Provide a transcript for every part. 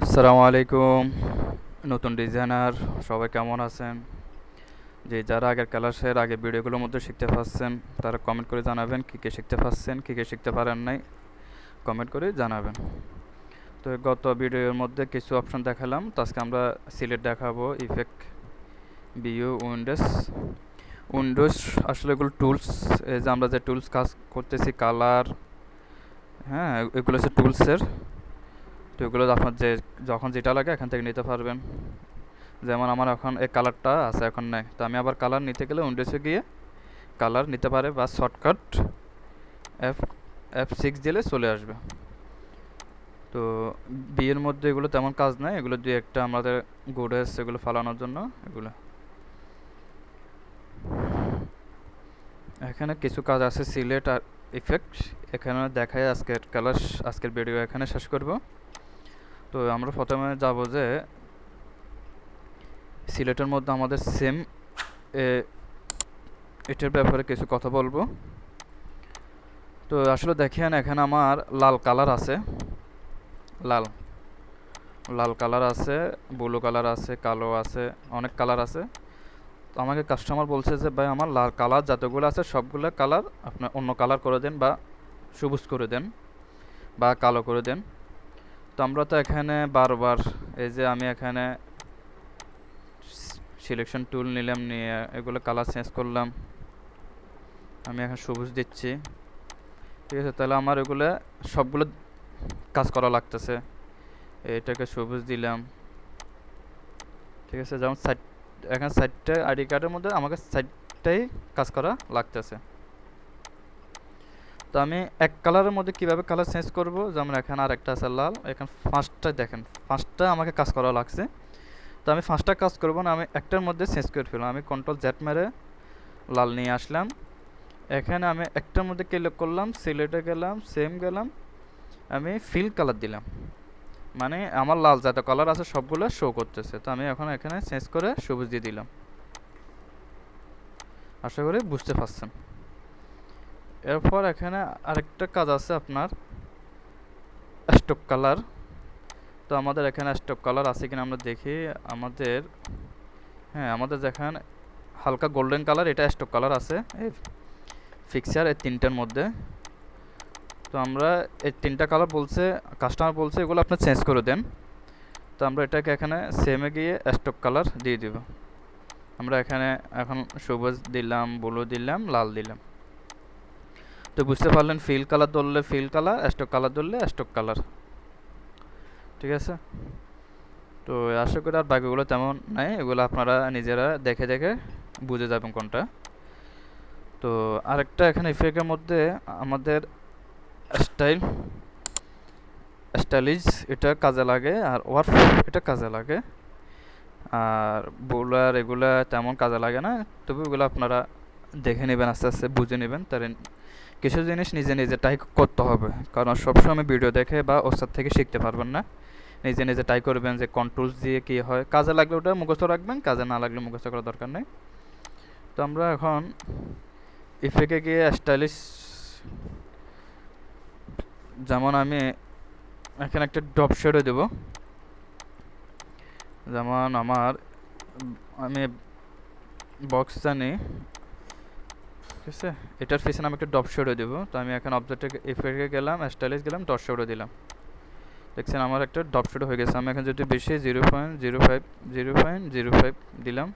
আসসালামু আলাইকুম। নতুন ডিজাইনার সবাই কেমন আছেন? যে যারা আগের ক্লাসের আগে ভিডিওগুলোর মধ্যে শিখতে পারছেন, তারা কমেন্ট করে জানাবেন কী কী শিখতে পারছেন, কী কী শিখতে পারেন নাই। কমেন্ট করে জানাবেন। তো গত ভিডিওর মধ্যে কিছু অপশন দেখালাম। তো আজকে আমরা সিলেট দেখাবো ইফেক্ট বিউ উইন্ডোজ উইন্ডোজ আসলে এগুলো টুলস এই যে আমরা যে টুলস কাজ করতেছি কালার হ্যাঁ এগুলো হচ্ছে টুলসের তো এগুলো আপনার যে, যখন যেটা লাগে এখান থেকে নিতে পারবেন। যেমন আমার এখন এই কালারটা আছে, এখন নাই। তো আমি আবার কালার নিতে গেলে উইন্ডোজে গিয়ে কালার নিতে পারে বা শর্টকাট এফ এফ সিক্স দিলে চলে আসবে। তো বিয়ের মধ্যে এগুলো তেমন কাজ নাই। এগুলো দুই একটা আমাদের গুডেস এগুলো ফালানোর জন্য, এগুলো। এখানে কিছু কাজ আছে, সিলেট আর ইফেক্ট এখানে দেখায় আজকের কালার আজকের ভিডিও এখানে শেষ করব। তো আমরা প্রথমে যাব যে সিলেটের মধ্যে আমাদের সেম এটার ব্যাপারে কিছু কথা বলব। তো আসলে দেখেন, এখানে আমার লাল কালার আছে। লাল। লাল কালার আছে, ব্লু কালার আছে, কালো আছে, অনেক কালার আছে। তো আমাকে কাস্টমার বলছে যে, ভাই, আমার লাল কালার যতগুলো আছে, সবগুলো কালার আপনার অন্য কালার করে দেন বা সবুজ করে দেন বা কালো করে দেন। তো আমরা তো এখানে বারবার, এই যে আমি এখানে সিলেকশন টুল নিলাম, নিয়ে এগুলো কালার চেঞ্জ করলাম। আমি এখন সবুজ দিচ্ছি। ঠিক আছে, তাহলে আমার এগুলো সবগুলো কাজ করা লাগতেছে। এটাকে সবুজ দিলাম। ঠিক আছে, যেমন সাইড এখানে সাইডটা আইডি কার্ডের মধ্যে আমাকে সাইডটাই কাজ করা লাগতেছে। তো আমি এক কালারের মধ্যে কীভাবে কালার চেঞ্জ করব? যেমন এখানে আর একটা আছে লাল, এখানে পাঁচটা দেখেন ফার্স্টটা আমাকে কাজ করা লাগছে। তো আমি পাঁচটা কাজ করব না, আমি একটার মধ্যে চেঞ্জ করে ফেললাম আমি কন্ট্রোল জ্যাট মেরে লাল নিয়ে আসলাম। এখানে আমি একটার মধ্যে ক্লিক করলাম সিলেটে গেলাম সেম গেলাম। আমি ফিল কালার দিলাম। মানে আমার লাল যত কালার আছে সবগুলো শো করতেছে। তো আমি এখন এখানে চেঞ্জ করে সবুজ দিয়ে দিলাম। আশা করি বুঝতে পারছেন। এরপর এখানে আরেকটা কাজ আছে আপনার স্টক কালার। তো আমাদের এখানে স্টক কালার আছে কিনা আমরা দেখি। আমাদের হ্যাঁ আমাদের যেখানে হালকা গোল্ডেন কালার, এটা স্টক কালার আছে। এই ফিক্সার এই তিনটার মধ্যে। তো আমরা এই তিনটা কালার বলছে কাস্টমার বলছে, এগুলো আপনি চেঞ্জ করে দেন। তো আমরা এটাকে এখানে সেমে গিয়ে স্টক কালার দিয়ে দিব। আমরা এখানে এখন সবুজ দিলাম ব্লু দিলাম, লাল দিলাম। তো বুঝতে পারলেন ফিল কালার ধরলে ফিল কালার স্টক কালার ধরলে স্টক কালার ঠিক আছে? তো আশা করি আর বাকিগুলো তেমন নাই, এগুলো আপনারা নিজেরা দেখে দেখে বুঝে যাবেন কোনটা। তো আরেকটা এখানে ইফেক্টের মধ্যে আমাদের স্টাইল স্টাইলিশ এটা কাজে লাগে আর ওয়ার্ফ এটা কাজে লাগে। আর বোলার এগুলা তেমন কাজে লাগে না, তবে ওগুলো আপনারা দেখে নেবেন, আস্তে আস্তে বুঝে নেবেন তার কিছু জিনিস নিজে নিজে টাই করতে হবে। কারণ সবসময় ভিডিও দেখে বা ওস্তাদ থেকে শিখতে পারবেন না। নিজে নিজে ট্রাই করবেন যে কন্ট্রোলস দিয়ে কী হয়। কাজে লাগলে ওটা মুখস্থ রাখবেন, কাজে না লাগলে মুখস্থ করার দরকার নেই। তো আমরা এখন ইফেকে গিয়ে স্টাইলিশ যেমন আমি এখানে একটা ডপ শেডও দেব। যেমন আমার, আমি বক্স জানি। ঠিক আছে? এটার পিছনে আমি একটা ডপ শেডও দেবো। তো আমি এখন অবজেক্টে ইফেক্টে গেলাম স্টাইলিশ গেলাম ডট শেডও দিলাম। দেখছেন আমার একটা ডপ শেডও হয়ে গেছে। আমি এখন যদি বেশি zero point zero five zero point zero five দিলাম,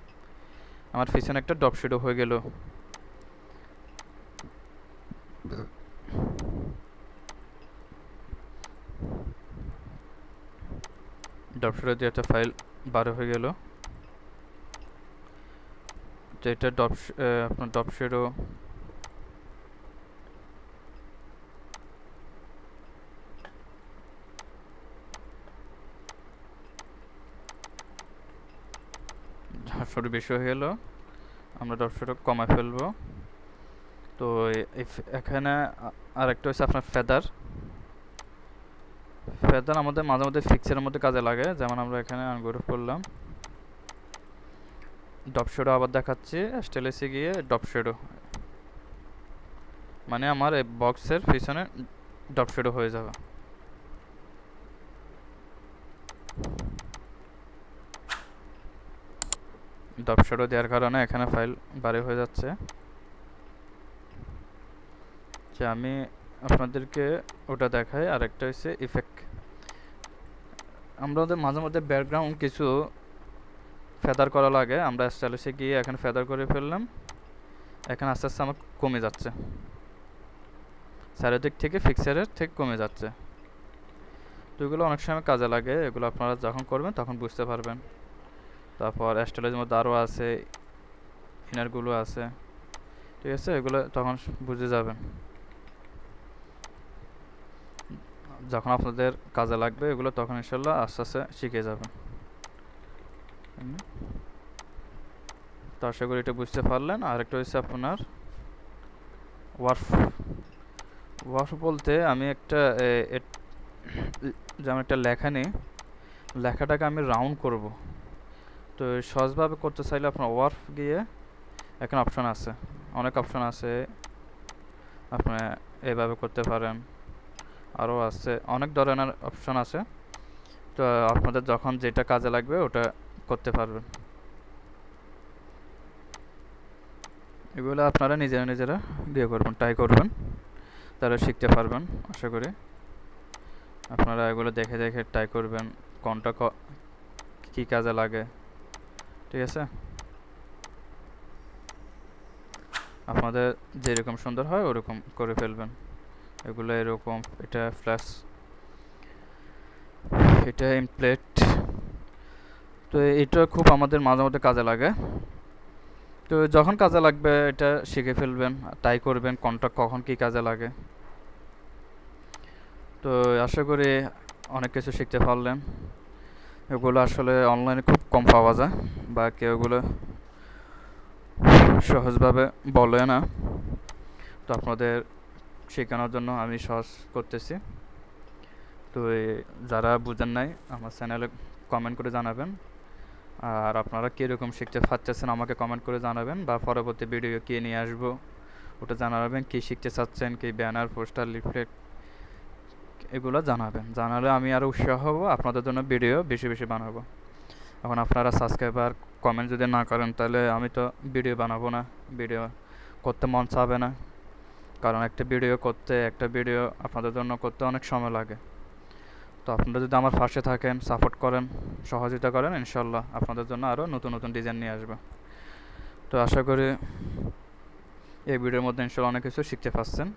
আমার পিছনে একটা ডপ শেডও হয়ে গেল। ডপশেডো দিয়ে একটা ফাইল বার হয়ে গেল। তো এটা ডপ আপনার ডপশেডো ঝাঁসড় বেশি হয়ে গেল। আমরা ডপশেডো কমায় ফেলব। তো এখানে আরেকটা হচ্ছে আপনার ফেদার ফেদার আমাদের মাঝে মধ্যে ফিক্সের মধ্যে কাজে লাগে। যেমন আমরা এখানে আনগ্রুপ করলাম। ডপশেডো আবার দেখাচ্ছি স্টেলেসে গিয়ে ডপশেডো মানে আমার এই বক্সের পিছনে ডপশেডো হয়ে যাবে। ডপশেডো দেওয়ার কারণে এখানে ফাইল বাড়ি হয়ে যাচ্ছে। যে আমি আপনাদেরকে ওটা দেখাই, আরেকটা হচ্ছে ইফেক্ট আমরা মাঝে মধ্যে ব্যাকগ্রাউন্ড কিছু ফেদার করা লাগে। আমরা স্টাইলিশে গিয়ে এখানে ফেদার করে ফেললাম। এখানে আস্তে আস্তে আমার কমে যাচ্ছে। চারিদিক থেকে ফিক্সারের থেকে কমে যাচ্ছে। তো এগুলো অনেক সময় কাজে লাগে। এগুলো আপনারা যখন করবেন তখন বুঝতে পারবেন। তারপর স্টাইলের মধ্যে আরও আছে ইনারগুলো আছে। ঠিক আছে? এগুলো তখন বুঝে যাবেন। যখন আপনাদের কাজে লাগবে, এগুলো তখন ইনশাল্লাহ আস্তে আস্তে শিখে যাবেন। তো আশা করি এটা বুঝতে পারলেন। আর আরেকটা হচ্ছে আপনার ওয়ার্ফ। ওয়ার্ফ বলতে আমি একটা যেমন একটা লেখা নিই, লেখাটাকে আমি রাউন্ড করব। তো সহজভাবে করতে চাইলে আপনার ওয়ার্ফ গিয়ে এখন অপশন আছে। অনেক অপশন আছে। আপনি এইভাবে করতে পারেন। আরও আছে। অনেক ধরনের অপশন আছে। তো আপনাদের যখন যেটা কাজে লাগবে ওটা করতে পারবেন। এগুলো আপনারা নিজেরা নিজেরা দিয়ে করবেন ট্রাই করবেন, তারা শিখতে পারবেন, আশা করি। আপনারা এগুলো দেখে দেখে ট্রাই করবেন, কোনটা ক- কাজে লাগে, ঠিক আছে? আপনাদের যেরকম সুন্দর হয়, ওরকম করে ফেলবেন। এগুলো এরকম, এটা ফ্ল্যাশ এটা ইমপ্লেট তো এটা খুব আমাদের মাঝে মধ্যে কাজে লাগে। তো যখন কাজে লাগবে, এটা শিখে ফেলবেন ট্রাই করবেন, কোনটা কখন কি কাজে লাগে। তো আশা করি অনেক কিছু শিখতে পারলেন। এগুলো আসলে অনলাইনে খুব কম পাওয়া যায়, বা কেউ এগুলো সহজভাবে বলে না। তো আপনাদের শেখানোর জন্য আমি সহজ করতেছি। তো যারা বুঝেন নাই, আমার চ্যানেলে কমেন্ট করে জানাবেন। আর আপনারা কীরকম শিখতে চাচ্ছেন আমাকে কমেন্ট করে জানাবেন বা পরবর্তী ভিডিও কে নিয়ে আসব। ওটা জানাবেন, কী শিখতে চাচ্ছেন, কী ব্যানার পোস্টার লিফলেট এগুলো জানাবেন। জানালে আমি আরও উৎসাহ হব, আপনাদের জন্য ভিডিও বেশি বেশি বানাবো। এখন আপনারা সাবস্ক্রাইবার কমেন্ট যদি না করেন, তাহলে আমি তো ভিডিও বানাবো না। ভিডিও করতে মন চাবে না। কারণ একটা ভিডিও করতে, একটা ভিডিও আপনাদের জন্য করতে অনেক সময় লাগে। তো আপনারা যদি আমার পাশে থাকেন সাপোর্ট করেন, সহযোগিতা করেন ইনশাল্লাহ আপনাদের জন্য আরও নতুন নতুন ডিজাইন নিয়ে আসবে। তো আশা করি এই ভিডিওর মধ্যে ইনশাল্লাহ অনেক কিছু শিখতে পারছেন।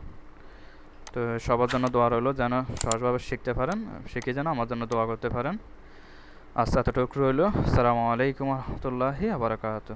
তো সবার জন্য দোয়া রইল যেন সহজভাবে শিখতে পারেন, শিখে যেন আমার জন্য দোয়া করতে পারেন। আচ্ছা এতটুকু রইল। আসসালামু আলাইকুম রহমতুল্লাহি আবরাকাতু